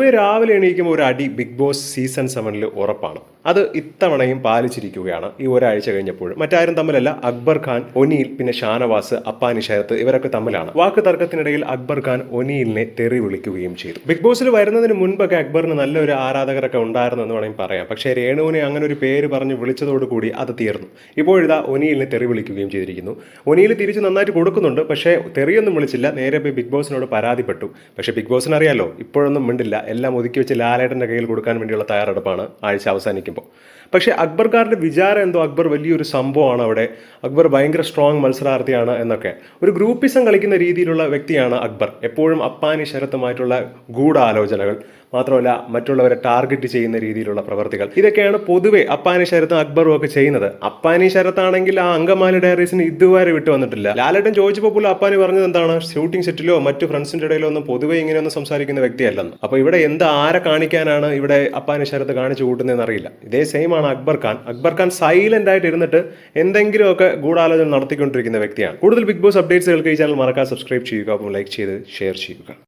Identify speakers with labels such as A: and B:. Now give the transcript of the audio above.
A: രാവിലെ എണീക്കുമ്പോൾ ഒരു അടി ബിഗ് ബോസ് സീസൺ സെവനിൽ ഉറപ്പാണ്. അത് ഇത്തവണയും പാലിച്ചിരിക്കുകയാണ്. ഈ ഒരാഴ്ച കഴിഞ്ഞപ്പോൾ മറ്റാരും തമ്മിലല്ല. അക്ബർ ഖാൻ ഒനീൽ പിന്നെ ഷാനവാസ് അപ്പാനി ശരത്ത് ഇവരൊക്കെ തമ്മിലാണ്. വാക്ക് തർക്കത്തിനിടയിൽ അക്ബർ ഖാൻ ഒനീലിനെ തെറി വിളിക്കുകയും ചെയ്തു. ബിഗ് ബോസിൽ വരുന്നതിന് മുൻപൊക്കെ അക്ബറിന് നല്ലൊരു ആരാധകരൊക്കെ ഉണ്ടായിരുന്നു എന്ന് വേണമെങ്കിൽ പറയാം. പക്ഷേ രേണുവിനെ അങ്ങനെ ഒരു പേര് പറഞ്ഞ് വിളിച്ചതോടുകൂടി അത് തീർന്നു. ഇപ്പോഴിതാ ഒനീലിനെ തെറി വിളിക്കുകയും ചെയ്തിരിക്കുന്നു. ഒനീൽ തിരിച്ച് നന്നായിട്ട് കൊടുക്കുന്നുണ്ട്. പക്ഷേ തെറിയൊന്നും വിളിച്ചില്ല. നേരെ പോയി ബിഗ് ബോസിനോട് പരാതിപ്പെട്ടു. പക്ഷേ ബിഗ് ബോസിന് അറിയാലോ ഇപ്പോഴൊന്നും മിണ്ടില്ല. എല്ലാം ഒതുക്കി വെച്ച് ലാലേട്ടന്റെ കയ്യിൽ കൊടുക്കാൻ വേണ്ടിയുള്ള തയ്യാറെടുപ്പാണ് ആഴ്ച അവസാനിക്കുമ്പോൾ. പക്ഷേ അക്ബർക്കാരുടെ വിചാരം എന്തോ? അക്ബർ വലിയൊരു സംഭവമാണ് അവിടെ. അക്ബർ ഭയങ്കര സ്ട്രോങ് മത്സരാർത്ഥിയാണ് എന്നൊക്കെ. ഒരു ഗ്രൂപ്പിസം കളിക്കുന്ന രീതിയിലുള്ള വ്യക്തിയാണ് അക്ബർ. എപ്പോഴും അപ്പാനി ശരത്തുമായിട്ടുള്ള ഗൂഢാലോചനകൾ. മാത്രമല്ല മറ്റുള്ളവരെ ടാർഗറ്റ് ചെയ്യുന്ന രീതിയിലുള്ള പ്രവർത്തികൾ. ഇതൊക്കെയാണ് പൊതുവെ അപ്പാനി ശരത്തും അക്ബറും ഒക്കെ ചെയ്യുന്നത്. അപ്പാനി ശരത്താണെങ്കിൽ ആ അങ്കമാലി ഡയറീസിന് ഇതുവരെ വിട്ടു വന്നിട്ടില്ല. ലാലേട്ടൻ ചോദിച്ചപ്പോൾ പോലും അപ്പാനി പറഞ്ഞത് എന്താണ്? ഷൂട്ടിംഗ് സെറ്റിലോ മറ്റു ഫ്രണ്ട്സിന്റെ ഇടയിലോ ഒന്നും പൊതുവെ ഇങ്ങനെയൊന്നും സംസാരിക്കുന്ന വ്യക്തിയല്ലെന്ന്. അപ്പൊ ഇവിടെ എന്ത് ആരെ കാണിക്കാനാണ് ഇവിടെ അപ്പാനി ശരത്ത് കാണിച്ചു കൂട്ടുന്നതെന്ന് അറിയില്ല. ഇതേ സെയിം ആണ് അക്ബർ ഖാൻ. അക്ബർ ഖാൻ സൈലന്റ് ആയിട്ട് ഇരുന്നിട്ട് എന്തെങ്കിലുമൊക്കെ ഗൂഢാലോചന നടത്തിക്കൊണ്ടിരിക്കുന്ന വ്യക്തിയാണ്. കൂടുതൽ ബിഗ് ബോസ് അപ്ഡേറ്റ്സുകൾക്ക് ഈ ചാനൽ മറക്കാതെ സബ്സ്ക്രൈബ് ചെയ്യുക ലൈക്ക് ചെയ്ത് ഷെയർ ചെയ്യുക.